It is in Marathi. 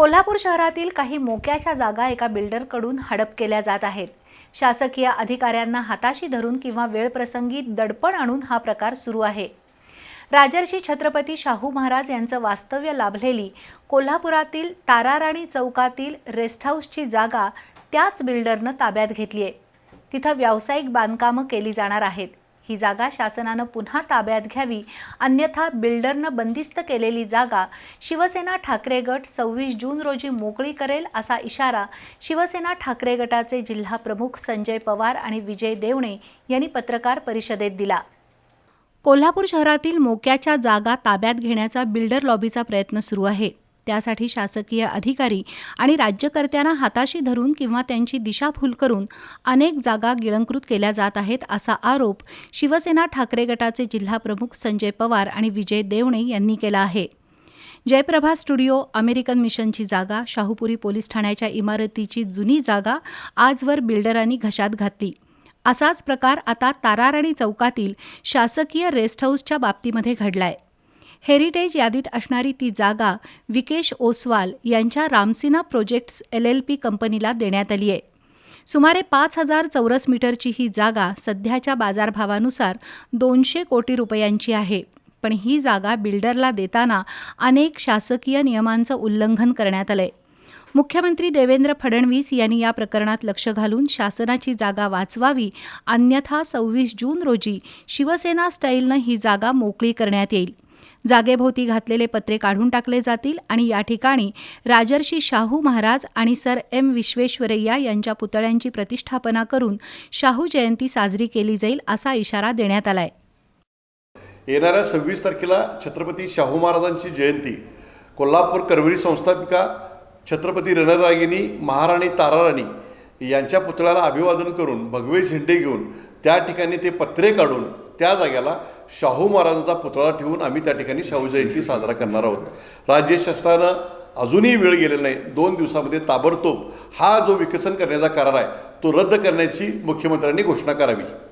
कोल्हापूर शहरातील काही मोक्याच्या जागा एका बिल्डरकडून हडप केल्या जात आहेत. शासकीय अधिकाऱ्यांना हाताशी धरून किंवा वेळप्रसंगी दडपण आणून हा प्रकार सुरू आहे. राजर्षी छत्रपती शाहू महाराज यांचं वास्तव्य लाभलेली कोल्हापुरातील ताराराणी चौकातील रेस्ट हाऊसची जागा त्याच बिल्डरनं ताब्यात घेतली आहे. तिथं व्यावसायिक बांधकामं केली जाणार आहेत. ही जागा शासनानं पुन्हा ताब्यात घ्यावी अन्यथा बिल्डरनं बंदिस्त केलेली जागा शिवसेना ठाकरे गट सव्वीस जून रोजी मोकळी करेल असा इशारा शिवसेना ठाकरे गटाचे जिल्हा प्रमुख संजय पवार आणि विजय देवणे यांनी पत्रकार परिषदेत दिला. कोल्हापूर शहरातील मोक्याच्या जागा ताब्यात घेण्याचा बिल्डर लॉबीचा प्रयत्न सुरू आहे. त्यासाठी शासकीय अधिकारी आणि राज्यकर्त्यांना हाताशी धरून किंवा त्यांची दिशाभूल करून अनेक जागा गिळंकृत केल्या जात आहेत असा आरोप शिवसेना ठाकरे गटाचे जिल्हा प्रमुख संजय पवार आणि विजय देवणे यांनी केला आहे. जयप्रभा स्टुडिओ अमेरिकन मिशनची जागा शाहूपुरी पोलीस ठाण्याच्या इमारतीची जुनी जागा आजवर बिल्डरांनी घशात घातली. असाच प्रकार आता ताराराणी चौकातील शासकीय रेस्ट हाऊसच्या बाबतीमध्ये घडलाय. हेरिटेज यादीत असणारी ती जागा विकेश ओसवाल यांच्या Ramsina projects L L P कंपनीला देण्यात आली आहे सुमारे पाच हजार चौरस मीटरची ही जागा सध्याच्या बाजारभावानुसार दोनशे कोटी रुपयांची आहे. पण ही जागा बिल्डरला देताना अनेक शासकीय नियमांचं उल्लंघन करण्यात आलंय. मुख्यमंत्री देवेंद्र फडणवीस यांनी या प्रकरणात लक्ष घालून शासनाची जागा वाचवावी अन्यथा सव्वीस जून रोजी शिवसेना स्टाईलनं ही जागा मोकळी करण्यात येईल. जागेभोवती घातलेले पत्रे काढून टाकले जातील आणि या ठिकाणी राजर्षी शाहू महाराज आणि सर एम विश्वेश्वरय्या यांच्या पुतळ्यांची प्रतिष्ठापना करून शाहू जयंती साजरी केली जाईल असा इशारा देण्यात आलाय. येणाऱ्या सव्वीस तारखेला छत्रपती शाहू महाराजांची जयंती. कोल्हापूर करवरी संस्थापिका छत्रपती रणरागिनी महाराणी ताराराणी यांच्या पुतळ्याला अभिवादन करून भगवे झेंडे घेऊन त्या ठिकाणी ते पत्रे काढून त्या जाग्याला शाहू महाराजांचा पुतळा ठेवून आम्ही त्या ठिकाणी शाहू जयंती साजरा करणार आहोत. राज्य शासनानं अजूनही वेळ गेलेला नाही. दोन दिवसामध्ये ताबडतोब हा जो विकसन करण्याचा करार आहे तो रद्द करण्याची मुख्यमंत्र्यांनी घोषणा करावी.